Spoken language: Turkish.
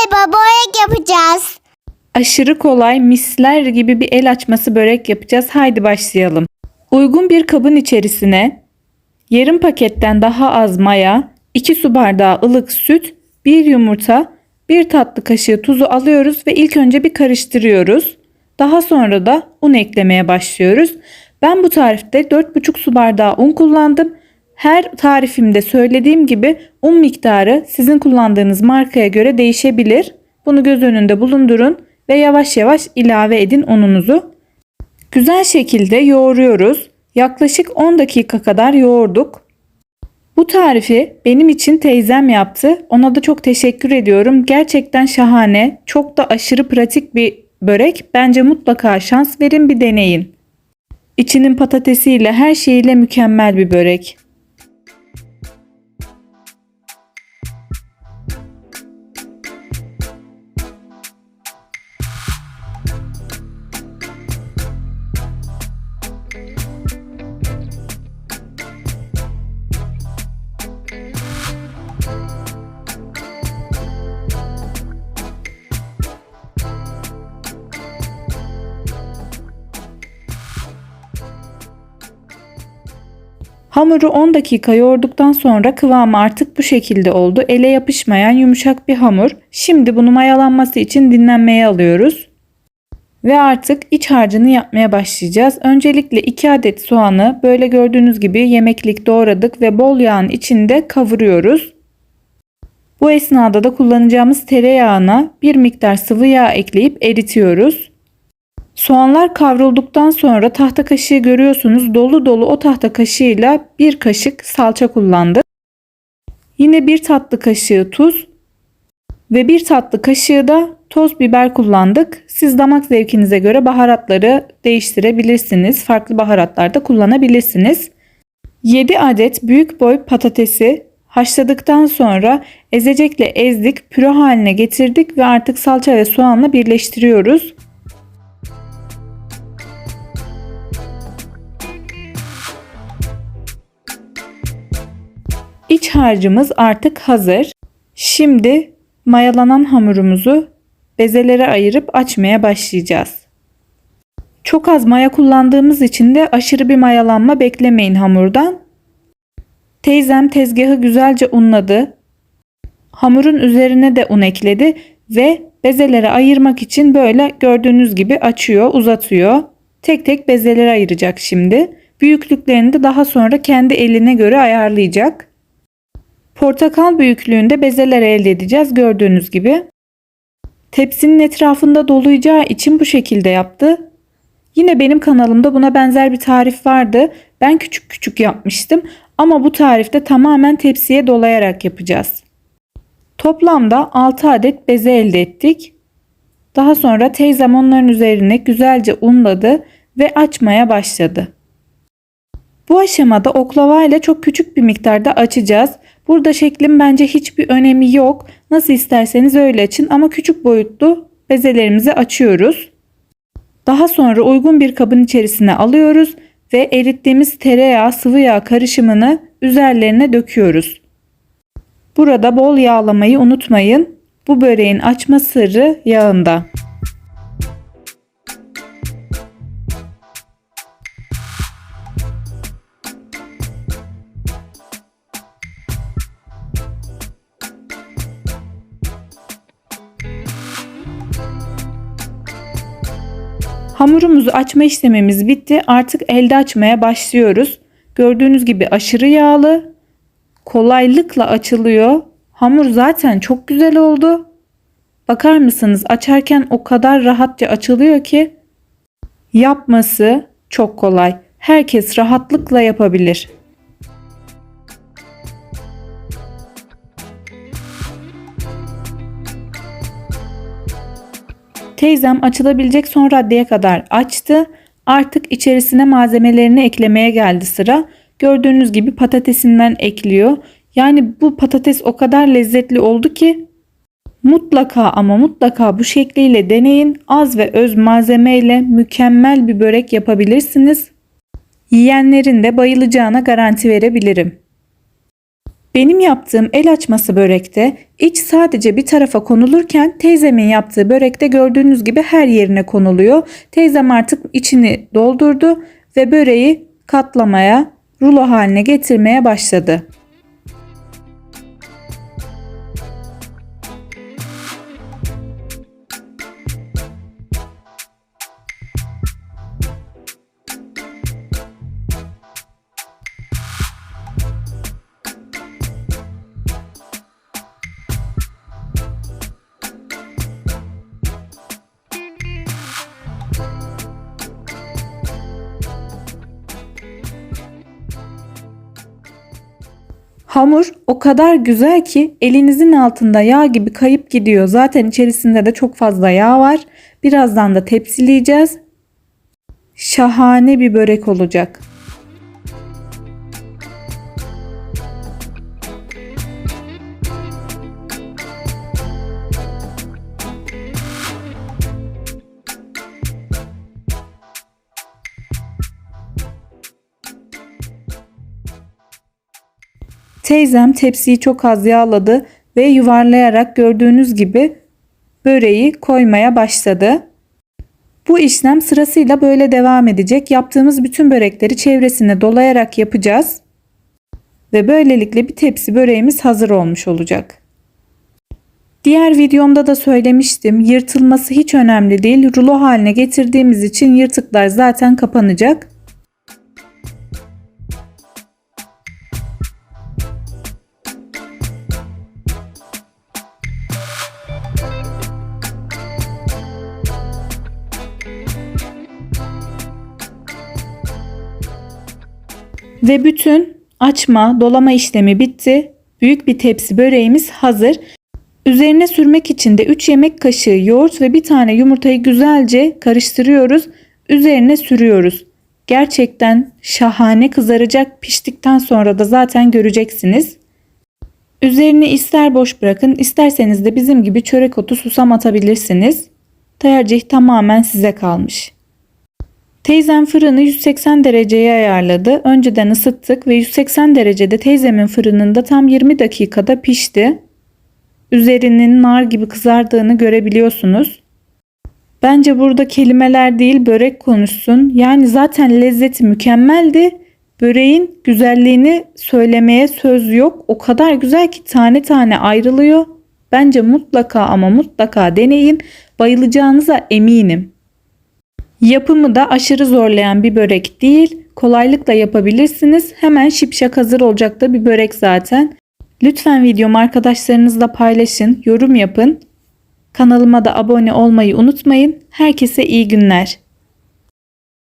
Merhaba börek yapacağız. Aşırı kolay misler gibi bir el açması börek yapacağız. Haydi başlayalım. Uygun bir kabın içerisine yarım paketten daha az maya, 2 su bardağı ılık süt, 1 yumurta, 1 tatlı kaşığı tuzu alıyoruz ve ilk önce bir karıştırıyoruz. Daha sonra da un eklemeye başlıyoruz. Ben bu tarifte 4,5 su bardağı un kullandım. Her tarifimde söylediğim gibi un miktarı sizin kullandığınız markaya göre değişebilir. Bunu göz önünde bulundurun ve yavaş yavaş ilave edin ununuzu. Güzel şekilde yoğuruyoruz. Yaklaşık 10 dakika kadar yoğurduk. Bu tarifi benim için teyzem yaptı. Ona da çok teşekkür ediyorum. Gerçekten şahane, çok da aşırı pratik bir börek. Bence mutlaka şans verin bir deneyin. İçinin patatesiyle her şeyiyle mükemmel bir börek. Hamuru 10 dakika yoğurduktan sonra kıvamı artık bu şekilde oldu. Ele yapışmayan yumuşak bir hamur. Şimdi bunu mayalanması için dinlenmeye alıyoruz. Ve artık iç harcını yapmaya başlayacağız. Öncelikle 2 adet soğanı böyle gördüğünüz gibi yemeklik doğradık ve bol yağın içinde kavuruyoruz. Bu esnada da kullanacağımız tereyağına bir miktar sıvı yağ ekleyip eritiyoruz. Soğanlar kavrulduktan sonra tahta kaşığı görüyorsunuz dolu dolu o tahta kaşığıyla bir kaşık salça kullandık. Yine bir tatlı kaşığı tuz ve bir tatlı kaşığı da toz biber kullandık. Siz damak zevkinize göre baharatları değiştirebilirsiniz. Farklı baharatlar da kullanabilirsiniz. 7 adet büyük boy patatesi haşladıktan sonra ezecekle ezdik, püre haline getirdik ve artık salça ve soğanla birleştiriyoruz. Harcımız artık hazır. Şimdi mayalanan hamurumuzu bezelere ayırıp açmaya başlayacağız. Çok az maya kullandığımız için de aşırı bir mayalanma beklemeyin hamurdan. Teyzem tezgahı güzelce unladı. Hamurun üzerine de un ekledi ve bezelere ayırmak için böyle gördüğünüz gibi açıyor, uzatıyor. Tek tek bezelere ayıracak şimdi. Büyüklüklerini de daha sonra kendi eline göre ayarlayacak. Portakal büyüklüğünde bezeler elde edeceğiz gördüğünüz gibi. Tepsinin etrafında dolayacağı için bu şekilde yaptı. Yine benim kanalımda buna benzer bir tarif vardı. Ben küçük küçük yapmıştım ama bu tarifte tamamen tepsiye dolayarak yapacağız. Toplamda 6 adet beze elde ettik. Daha sonra teyzem onların üzerine güzelce unladı ve açmaya başladı. Bu aşamada oklava ile çok küçük bir miktarda açacağız. Burada şeklin bence hiçbir önemi yok. Nasıl isterseniz öyle açın ama küçük boyutlu bezelerimizi açıyoruz. Daha sonra uygun bir kabın içerisine alıyoruz ve erittiğimiz tereyağı sıvı yağ karışımını üzerlerine döküyoruz. Burada bol yağlamayı unutmayın. Bu böreğin açma sırrı yağında. Hamurumuzu açma işlemimiz bitti. Artık elde açmaya başlıyoruz. Gördüğünüz gibi aşırı yağlı. Kolaylıkla açılıyor. Hamur zaten çok güzel oldu. Bakar mısınız? Açarken o kadar rahatça açılıyor ki yapması çok kolay. Herkes rahatlıkla yapabilir. Teyzem açılabilecek son raddeye kadar açtı. Artık içerisine malzemelerini eklemeye geldi sıra. Gördüğünüz gibi patatesinden ekliyor. Yani bu patates o kadar lezzetli oldu ki mutlaka ama mutlaka bu şekliyle deneyin. Az ve öz malzemeyle mükemmel bir börek yapabilirsiniz. Yiyenlerin de bayılacağına garanti verebilirim. Benim yaptığım el açması börekte iç sadece bir tarafa konulurken teyzemin yaptığı börekte gördüğünüz gibi her yerine konuluyor. Teyzem artık içini doldurdu ve böreği katlamaya, rulo haline getirmeye başladı. Hamur o kadar güzel ki elinizin altında yağ gibi kayıp gidiyor. Zaten içerisinde de çok fazla yağ var. Birazdan da tepsileyeceğiz. Şahane bir börek olacak. Teyzem tepsiyi çok az yağladı ve yuvarlayarak gördüğünüz gibi böreği koymaya başladı. Bu işlem sırasıyla böyle devam edecek. Yaptığımız bütün börekleri çevresine dolayarak yapacağız. Ve böylelikle bir tepsi böreğimiz hazır olmuş olacak. Diğer videomda da söylemiştim. Yırtılması hiç önemli değil. Rulo haline getirdiğimiz için yırtıklar zaten kapanacak. Ve bütün açma, dolama işlemi bitti. Büyük bir tepsi böreğimiz hazır. Üzerine sürmek için de 3 yemek kaşığı yoğurt ve bir tane yumurtayı güzelce karıştırıyoruz. Üzerine sürüyoruz. Gerçekten şahane kızaracak. Piştikten sonra da zaten göreceksiniz. Üzerini ister boş bırakın, isterseniz de bizim gibi çörek otu susam atabilirsiniz. Tercih tamamen size kalmış. Teyzem fırını 180 dereceye ayarladı. Önceden ısıttık ve 180 derecede teyzemin fırınında tam 20 dakikada pişti. Üzerinin nar gibi kızardığını görebiliyorsunuz. Bence burada kelimeler değil börek konuşsun. Yani zaten lezzeti mükemmeldi. Böreğin güzelliğini söylemeye söz yok. O kadar güzel ki tane tane ayrılıyor. Bence mutlaka ama mutlaka deneyin. Bayılacağınıza eminim. Yapımı da aşırı zorlayan bir börek değil. Kolaylıkla yapabilirsiniz. Hemen şipşak hazır olacak da bir börek zaten. Lütfen videomu arkadaşlarınızla paylaşın, yorum yapın. Kanalıma da abone olmayı unutmayın. Herkese iyi günler.